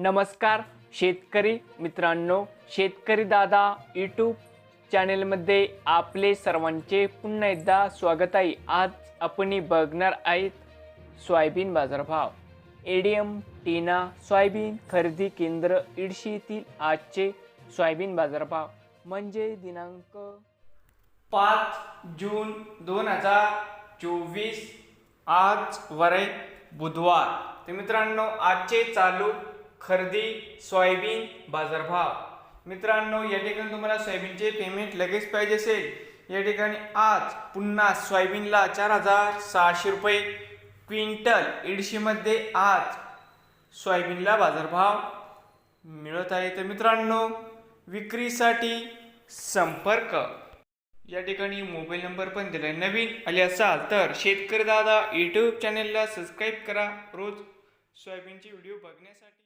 नमस्कार शेतकरी मित्रांनो शेतकरी दादा यूट्यूब चॅनेलमध्ये आपले सर्वांचे पुन्हा एकदा स्वागत आहे. आज आपण बघणार आहेत सोयाबीन बाजारभाव. एडीएम टीना सोयाबीन खरेदी केंद्र इडशी येथील आजचे सोयाबीन बाजारभाव. म्हणजे दिनांक पाच जून दोन हजार चोवीस आज वरे बुधवार. तर मित्रांनो आजचे चालू खरेदी सोयाबीन बाजारभाव. मित्रांनो या ठिकाणी तुम्हाला सोयाबीनचे पेमेंट लगेच पाहिजे असेल. या ठिकाणी आज पुन्हा सोयाबीनला चार हजार सहाशे रुपये. क्विंटल इडशीमध्ये आज सोयाबीनला बाजारभाव मिळत आहे. तर मित्रांनो विक्रीसाठी संपर्क. या ठिकाणी मोबाईल नंबर पण दिलाय. नवीन आले असाल तर शेतकरी दादा यूट्यूब चॅनेलला सबस्क्राईब करा. रोज सोयाबीनचे व्हिडिओ बघण्यासाठी.